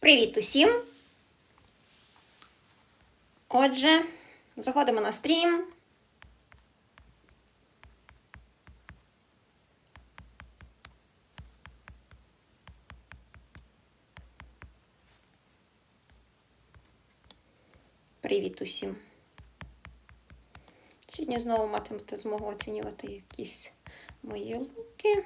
Привіт усім! Отже, заходимо на стрім. Привіт усім! Сьогодні знову матимете змогу оцінювати якісь мої луки.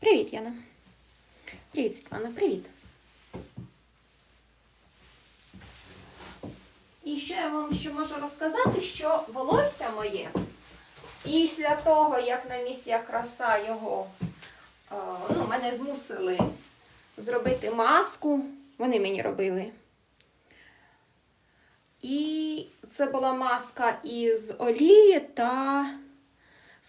Привіт, Яна. Привіт, Світлана, привіт. І що я вам ще можу розказати, що волосся моє після того, як на місія краса його, е, ну, мене змусили зробити маску, вони мені робили. І це була маска із олії та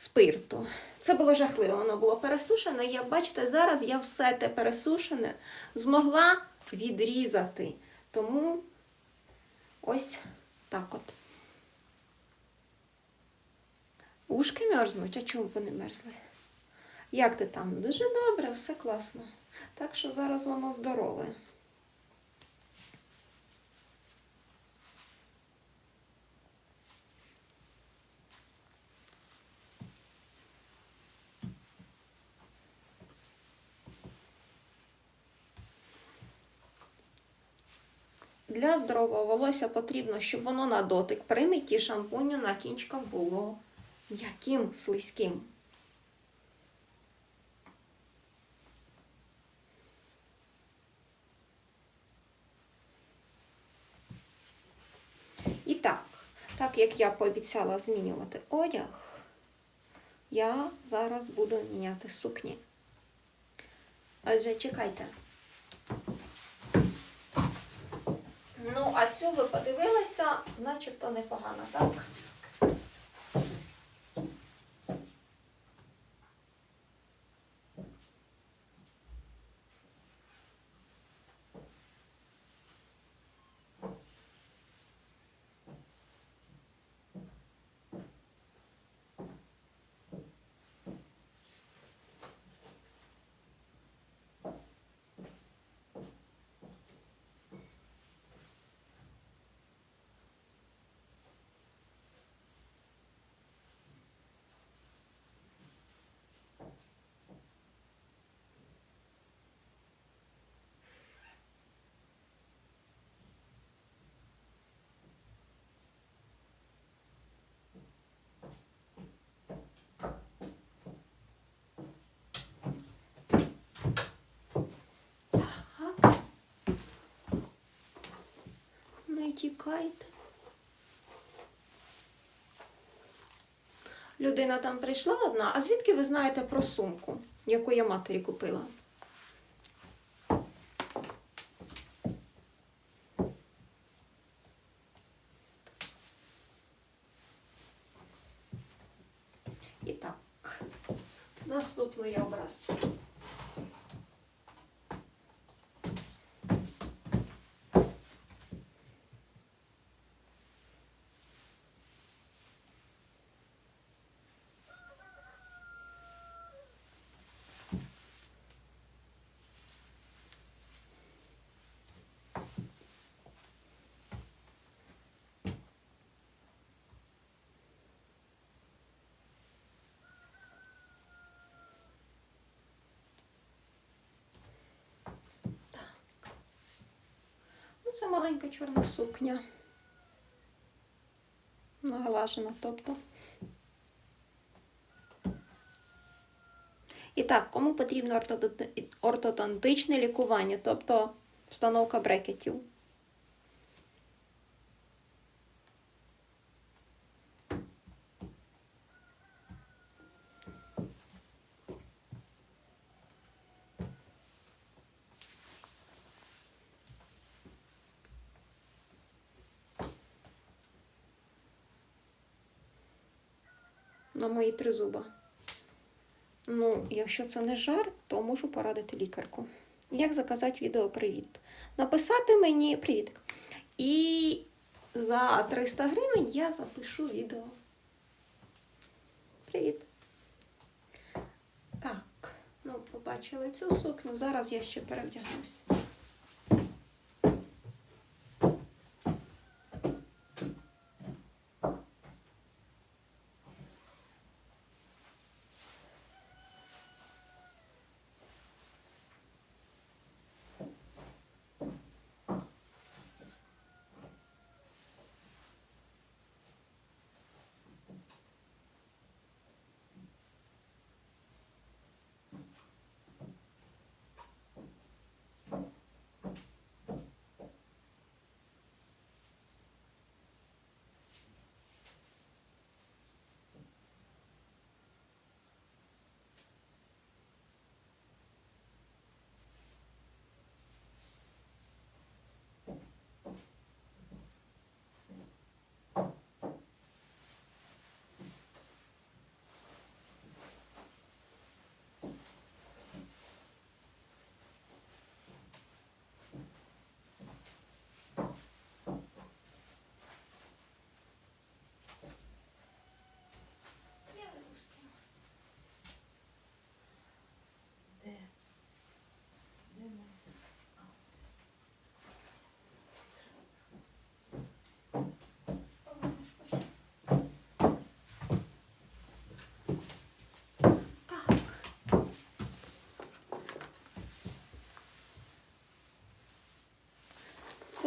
спирту. Це було жахливо, воно було пересушене. Як бачите, зараз я все те пересушене змогла відрізати. Тому ось так от. Ушки мерзнуть, а чому вони мерзли? Як ти там? Дуже добре, все класно. Так що зараз воно здорове. Для здорового волосся потрібно, щоб воно на дотик при митті шампуню на кінчиках було м'яким, слизьким. І так, так як я пообіцяла змінювати одяг, я зараз буду міняти сукні. Отже, чекайте. Ну, а цю ви подивилися, начебто непогано, так? Не тікайте. Людина там прийшла одна. А звідки ви знаєте про сумку, яку я матері купила? І так, наступний образ. Ну, це маленька чорна сукня. Наглажена, тобто. І так, кому потрібно ортодонти- ортодонтичне лікування, тобто встановка брекетів. На мої три зуба. Ну, якщо це не жарт, то можу порадити лікарку. як заказати відео привіт. Написати мені привіт. І за 300 гривень я запишу відео. Привіт. Так, ну, побачили цю сукню. Зараз я ще перевдягнусь.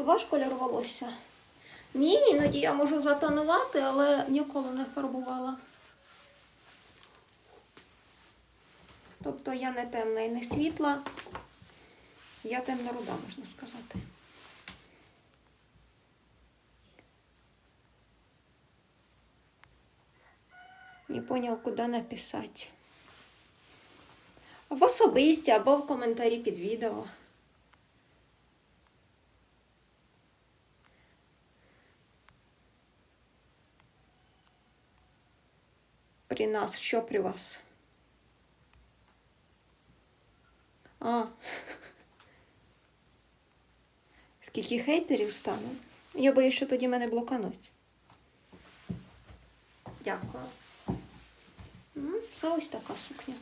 Ваш кольор волосся? Ні, іноді я можу затонувати, але ніколи не фарбувала. Тобто я не темна і не світла. Я темна руда, можна сказати. Не понял, куди написати. В особисті або в коментарі під відео. При нас, що при вас? А. Скільки хейтерів стане? Я боюсь, що тоді мене блокануть. Дякую. Це ось така сукня.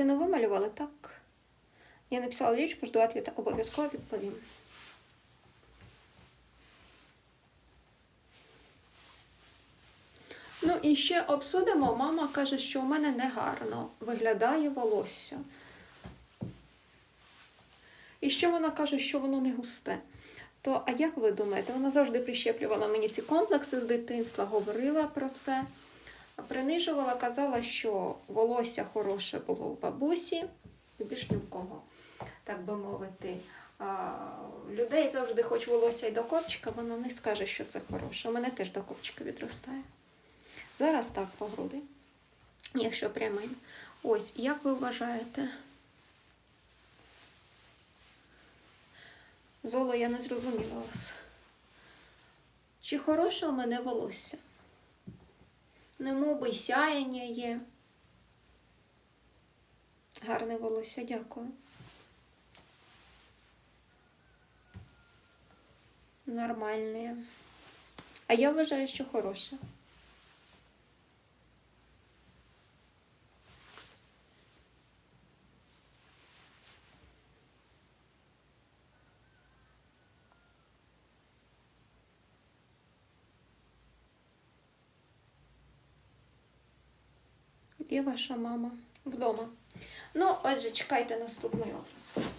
Картину ви малювали так. Я написала лічку, жду ответа, обов'язково відповім. Ну і ще обсудимо. Мама каже, що у мене негарно виглядає волосся. І ще вона каже, що воно не густе. То, а як ви думаєте, вона завжди прищеплювала мені ці комплекси з дитинства, говорила про це, принижувала, казала, що волосся хороше було у бабусі, більш ні в кого, так би мовити. Людей завжди, хоч волосся й до копчика, вона не скаже, що це хороше. У мене теж до копчика відростає. Зараз так по груди, якщо прямим. Ось, як ви вважаєте? Золо, я не зрозуміла вас. Чи хороше у мене волосся? Немов би сяяння є. Гарне волосся, дякую. Нормальне. А я вважаю, що хороше. Де ваша мама? Вдома. Ну, отже, чекайте наступний образ.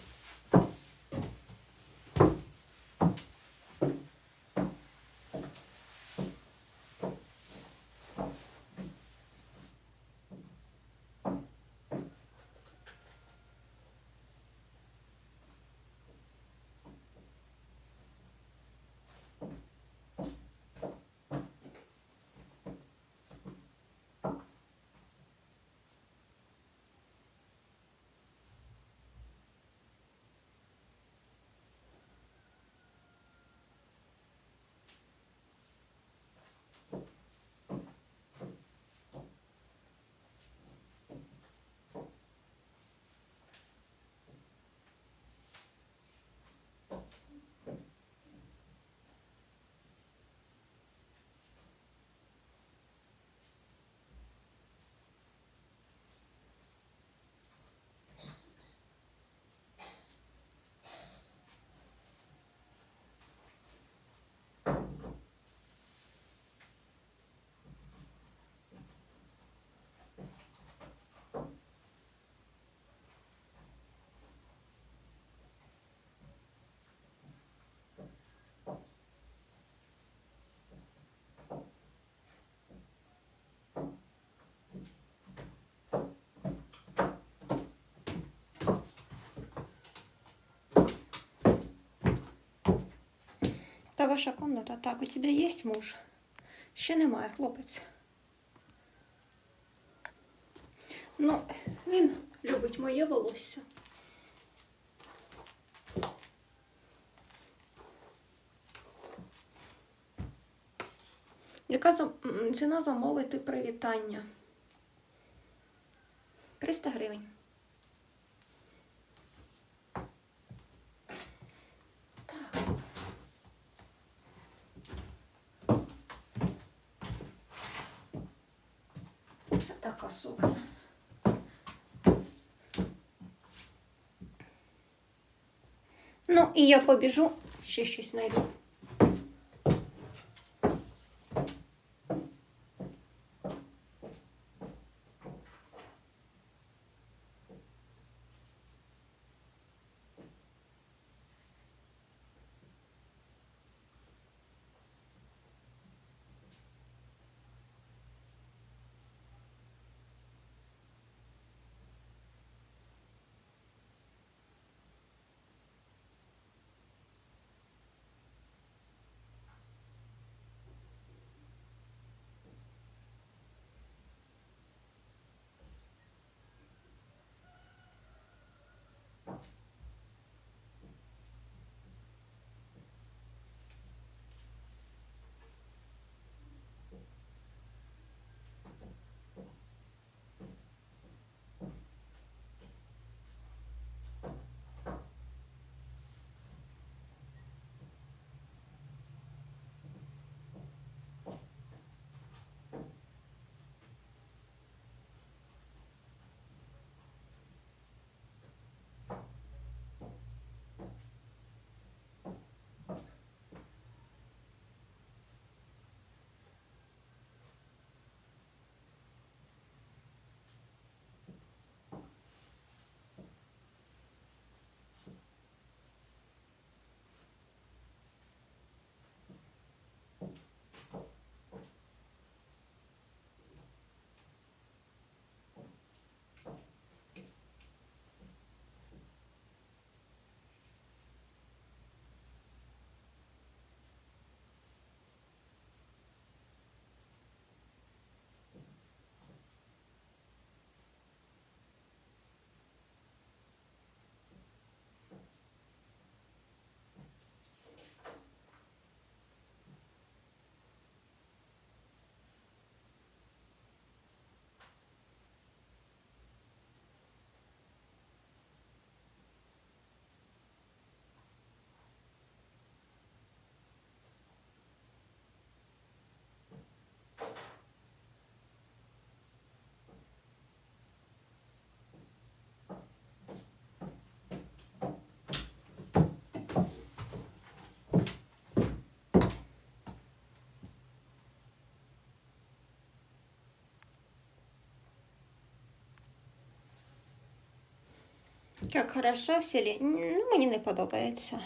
Та ваша комната, так, у тебе є муж? Ще немає, хлопець. Ну, він любить моє волосся. Яка ціна замовити привітання? 300 гривень. Так. Це така сукня. Ну, і я побіжу, ще щось знайду. Як хорошо в селі. Ну, мені не подобається.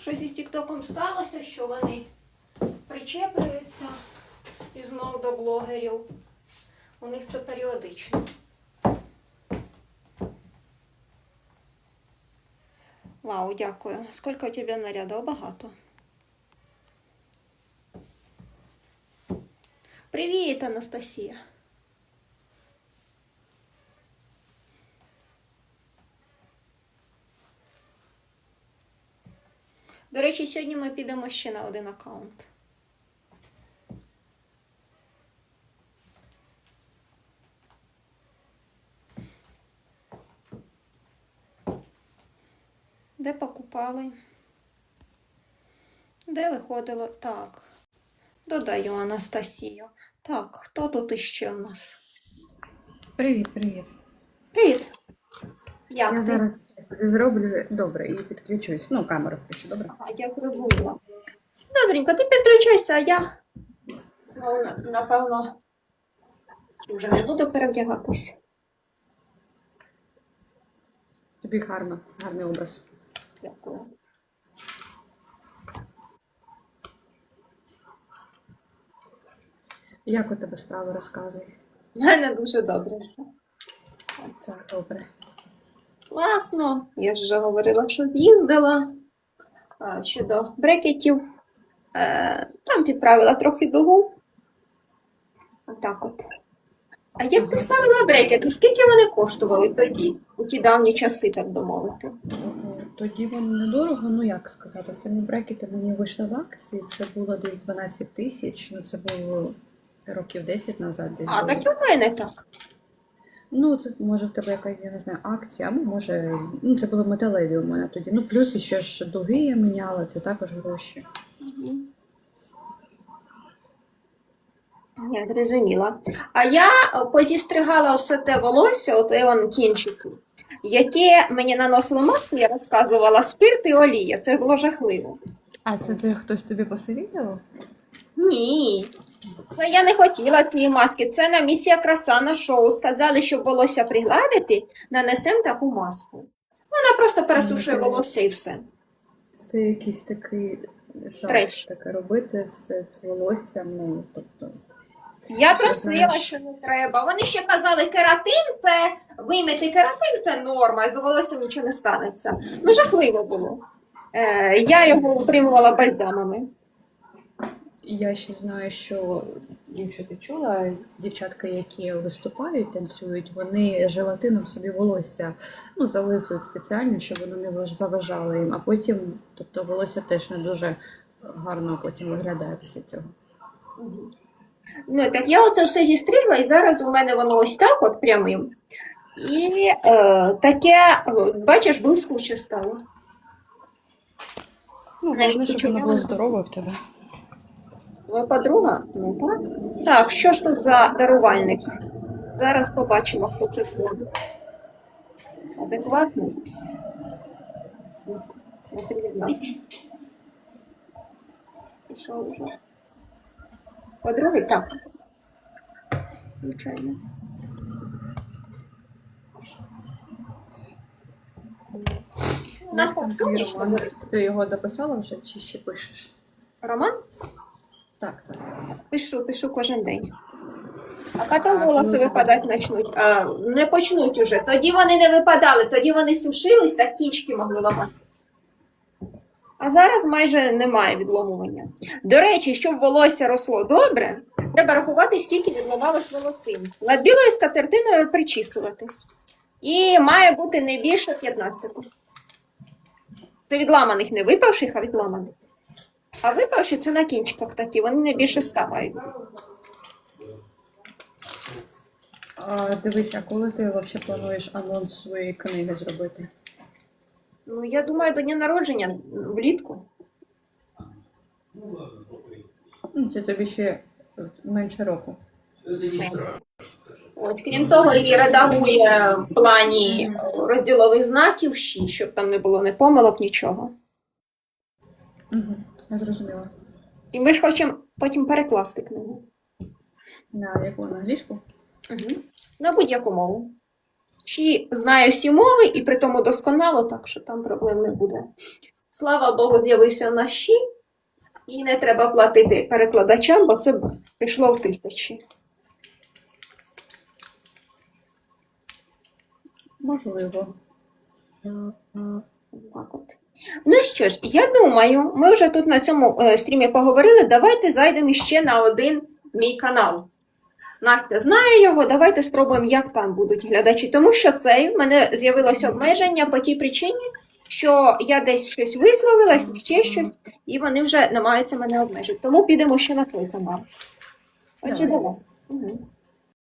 Щось із Тіктоком сталося, що вони причеплюються і знов до блогерів. У них це періодично. Вау, дякую. Скільки у тебе нарядів? Багато. Привіт, Анастасія. До речі, сьогодні ми підемо ще на один аккаунт. Де покупали? Де виходило? Так. Додаю Анастасію. Так, хто тут іще у нас? Привіт, привіт. Привіт. Як Я ти? зараз собі зроблю добре і підключусь. Ну, камеру включу, добре? А, я зрозуміла. Добренько, ти підключайся, а я ну, напевно вже не буду перевдягатись. Тобі гарно, гарний образ. Дякую. Як у тебе справи розказуй? У мене дуже добре все. Це добре. Класно. Я ж вже говорила, що з'їздила. Щодо брекетів. Е, там підправила трохи дугу. Отак от. А як ти ставила брекети? Скільки вони коштували тоді, у ті давні часи, так би мовити? Тоді вони недорого, ну як сказати, самі брекети мені вийшли в акції. Це було десь 12 тисяч. Ну це було років 10 назад. Десь А було. так і в мене так. Ну, це може в тебе якась, я не знаю, акція, або може. Ну, це були металеві у мене тоді. Ну, плюс ще ж дуги я міняла, це також гроші. Я зрозуміла. А я е, позістригала все те волосся, от он кінчики, яке мені наносили маску, я розказувала, спирт і олія. Це було жахливо. А це ти хтось тобі посовітував? Ні. Ну, я не хотіла цієї маски. Це на місія краса на шоу. Сказали, щоб волосся пригладити, нанесемо таку маску. Вона просто пересушує волосся і все. Це якийсь такий Треш. таке робити, це з волоссям, ну, тобто. Я просила, знаєш. що не треба. Вони ще казали, кератин це вимити кератин це норма, з волоссям нічого не станеться. Ну, жахливо було. Е, я його утримувала бальзамами. Я ще знаю, що якщо ти чула, дівчатка, які виступають, танцюють, вони желатином собі волосся ну, зализують спеціально, щоб воно не заважало їм, а потім, тобто волосся теж не дуже гарно потім виглядає після цього. Ну, так я оце все зістригла, і зараз у мене воно ось так, от прямим. І е, таке, бачиш, блискуче стало. Ну, Навіть головне, щоб воно було здорове в тебе. Ви подруга? Ну так. Так, що ж тут за дарувальник? Зараз побачимо, хто це ходить. Адекватний? Пішов вже. Подруги? Так. Звичайно. У нас так сонячно. Ти його дописала вже чи ще пишеш? Роман? Так, так. Пишу, пишу кожен день. А потім волоси ну, випадати почнуть. А, не почнуть уже. Тоді вони не випадали, тоді вони сушились, так кінчики могли ламати. А зараз майже немає відломування. До речі, щоб волосся росло добре, треба рахувати, скільки відломалось волосин. Над білою скатертиною причислюватись. І має бути не більше 15. Це відламаних, не випавших, а відламаних. А випавши це на кінчиках такі, вони не більше 100 мають. А, дивись, а коли ти взагалі плануєш анонс своєї книги зробити? Ну, я думаю, до дня народження влітку. Ну, це тобі ще менше року. От, крім того, її редагує в плані розділових знаків, щоб там не було ні помилок, нічого. Угу. Я зрозуміла. І ми ж хочемо потім перекласти книгу. На яку на англійську? Угу. На будь-яку мову. Чи знає всі мови і при тому досконало, так що там проблем не буде. Слава Богу, з'явився на щі, і не треба платити перекладачам, бо це пішло в тисячі. Можливо. Так от. Ну що ж, я думаю, ми вже тут на цьому е, стрімі поговорили. Давайте зайдемо ще на один мій канал. Настя знає його, давайте спробуємо, як там будуть глядачі. Тому що цей в мене з'явилося обмеження по тій причині, що я десь щось висловилась, ще щось, і вони вже намагаються мене обмежити. Тому підемо ще на той канал. Отже, Давай. давай. Угу.